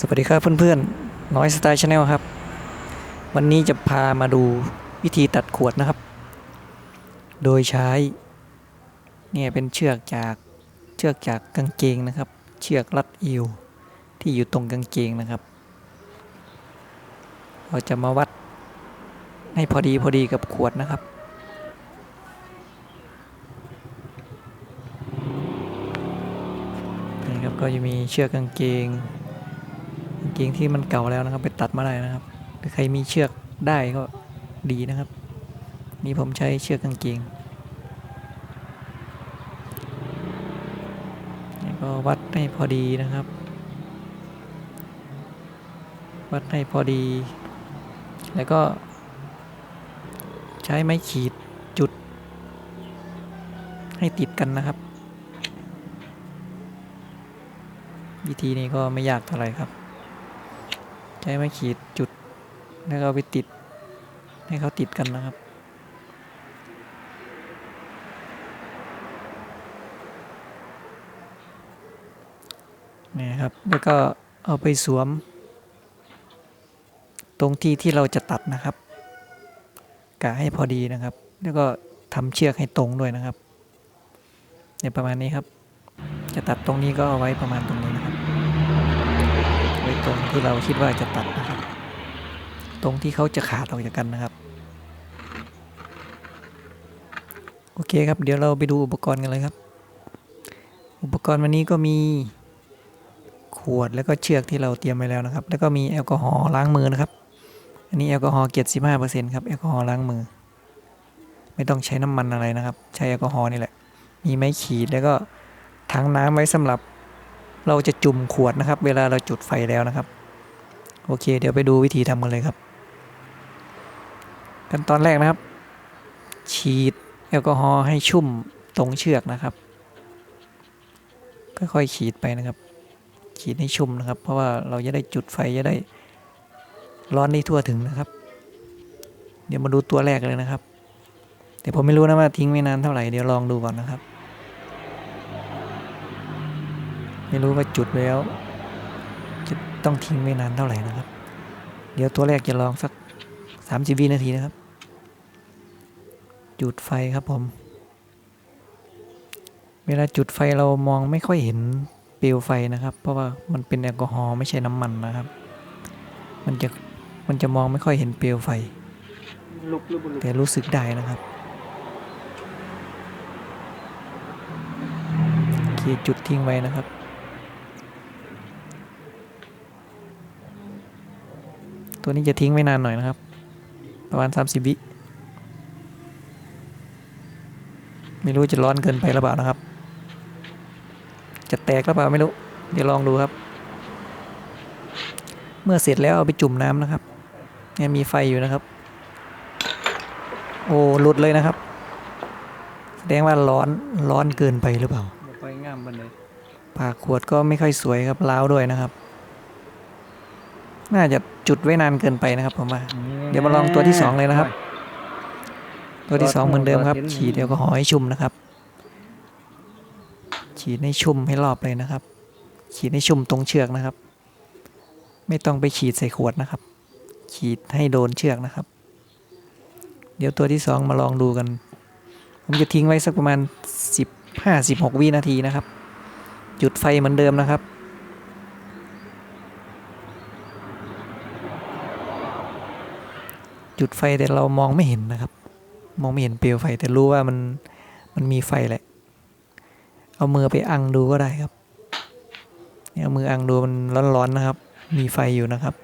สวัสดีครับเพื่อนๆ น้อยสไตล์ชาแนลครับ วันนี้จะพามาดูวิธีตัดขวดนะครับ โดยใช้เนี่ยเป็นเชือกจากเชือกจากกางเกงนะครับ เชือกรัดเอวที่อยู่ตรงกางเกงนะครับ เราจะมาวัดให้พอดีพอดีกับขวดนะครับนี่ครับก็จะมีเชือกกางเกงกาง เกงที่มันเก่าแล้วนะครับ ไปตัดมาได้นะครับหรือใครมีเชือกได้ก็ดีนะครับ นี่ผมใช้เชือกกางเกงนี่ก็วัดให้พอดีนะครับ วัดให้พอดี แล้วก็ ใช้ไม้ขีดจุด ให้ติดกันนะครับ วิธีนี้ก็ไม่ยากเท่าไหร่ครับ ใช้ไม้ขีดจุดแล้วก็เอาไปติด ให้เขาติดกันนะครับนี่ครับ แล้วก็เอาไปสวม ตรงที่ที่เราจะตัดนะครับกะให้พอดีนะครับ แล้วก็ทำเชือกให้ตรงด้วยนะครับเนี่ยประมาณนี้ครับ จะตัดตรงนี้ก็เอาไว้ประมาณตรงนี้ ว้ตรงที่เราคิดว่าจะตัดนะครับ ตรงที่เขาจะขาดออกจากกันนะครับ โอเคครับ เดี๋ยวเราไปดูอุปกรณ์กันเลยครับ อุปกรณ์วันนี้ก็มีขวดแล้วก็เชือกที่เราเตรียมไว้แล้วนะครับ แล้วก็มีแอลกอฮอล์ล้างมือนะครับ อันนี้แอลกอฮอล์เจ็ดสิบห้าเปอร์เซ็นต์ครับแอลกอฮอล์ล้างมือ ไม่ต้องใช้น้ำมันอะไรนะครับ ใช้แอลกอฮอล์นี่แหละ มีไม้ขีดแล้วก็ถังน้ำไว้สำหรับ เราจะจุ่มขวดนะครับ เวลาเราจุดไฟแล้วนะครับ โอเค เดี๋ยวไปดูวิธีทำกันเลยครับ ขั้นตอนแรกนะครับ ฉีดแอลกอฮอล์ให้ชุ่มตรงเชือกนะครับค่อยๆฉีดไปนะครับฉีดให้ชุ่มนะครับ เพราะว่าเราจะได้จุดไฟจะได้ร้อนได้ทั่วถึงนะครับ เดี๋ยวมาดูตัวแรกเลยนะครับ แต่ผมไม่รู้นะว่าทิ้งไม่นานเท่าไหร่เดี๋ยวลองดูก่อนนะครับ ไม่รู้ว่าจุดแล้ว จะต้องทิ้งไม่นานเท่าไหร่นะครับ เดี๋ยวตัวแรกจะลองสักสามสิบวินาทีนะครับ จุดไฟครับผม เวลาจุดไฟเรามองไม่ค่อยเห็นเปลวไฟนะครับ เพราะว่ามันเป็นแอลกอฮอล์ไม่ใช่น้ำมันนะครับ มันจะมันจะมองไม่ค่อยเห็นเปลวไฟ แต่รู้สึกได้นะครับโอเคจุดทิ้งไว้นะครับ ตัวนี้จะทิ้งไว้นานหน่อยนะครับ ประมาณ 30วิไม่รู้จะร้อนเกินไปหรือเปล่านะครับ จะแตกหรือเปล่าไม่รู้ เดี๋ยวลองดูครับ เมื่อเสร็จแล้วเอาไปจุ่มน้ำนะครับเนี่ยมีไฟอยู่นะครับ โอ้หลุดเลยนะครับ แสดงว่าร้อนร้อนเกินไปหรือเปล่าบ่ค่อยงามบันเลยปากขวดก็ไม่ค่อยสวยครับล้าวด้วยนะครับ น่าจะ จุดไว้นานเกินไปนะครับผมว่าเดี๋ยวมาลองตัวที่สองเลยนะครับ ตัวที่สองเหมือนเดิมครับ ฉีดแอลกอฮอล์ให้ชุ่มนะครับ ฉีดให้ชุ่มให้รอบเลยนะครับ ฉีดให้ชุ่มตรงเชือกนะครับ ไม่ต้องไปฉีดใส่ขวดนะครับ ฉีดให้โดนเชือกนะครับ เดี๋ยวตัวที่สองมาลองดูกัน ผมจะทิ้งไว้สักประมาณสิบห้าสิบหกวินาทีนะครับ จุดไฟเหมือนเดิมนะครับ จุดไฟแต่เรามองไม่เห็นนะครับ มองไม่เห็นเปลวไฟแต่รู้ว่ามันมันมีไฟแหละ เอามือไปอังดูก็ได้ครับเนี่ยเอามืออังดูมันร้อนๆนะครับ มีไฟอยู่นะครับ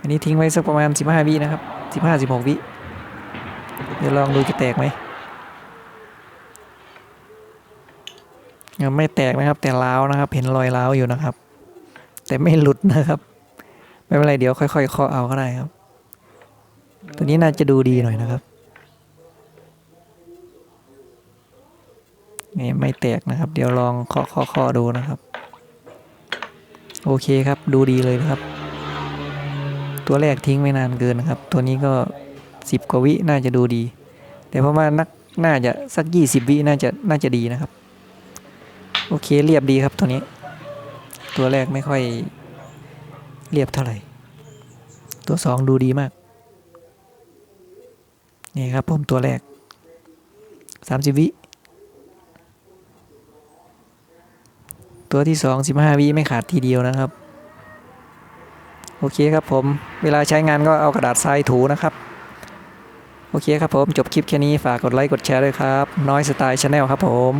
อันนี้ทิ้งไว้สักประมาณ 15 วินะครับ 15 16 วิเดี๋ยวลองดูจะแตกไหมยังไม่แตกนะครับ แต่ล้าวนะครับ เห็นรอยล้าวอยู่นะครับ แต่ไม่หลุดนะครับ ไม่เป็นไรเดี๋ยวค่อยๆเคาะเอาก็ได้ครับ ตัวนี้น่าจะดูดีหน่อยนะครับนี่ไม่แตกนะครับ เดี๋ยวลองเคาะเคาะเคาะดูนะครับ โอเคครับดูดีเลยนะครับ ตัวแรกทิ้งไม่นานเกินนะครับ ตัวนี้ก็สิบกว่าวิน่าจะดูดี แต่เพราะว่านักน่าจะสักยี่สิบวิน่าจะน่าจะดีนะครับ โอเคเรียบดีครับตัวนี้ ตัวแรกไม่ค่อยเรียบเท่าไหร่ ตัวสองดูดีมาก นี่ครับผมตัวแรกสามสิบวิ ตัวที่สองสิบห้าวิไม่ขาดทีเดียวนะครับ โอเคครับผม เวลาใช้งานก็เอากระดาษทรายถูนะครับ โอเคครับผม จบคลิปแค่นี้ฝากกดไลค์กดแชร์ด้วยครับ น้อยสไตล์ชาแนลครับผม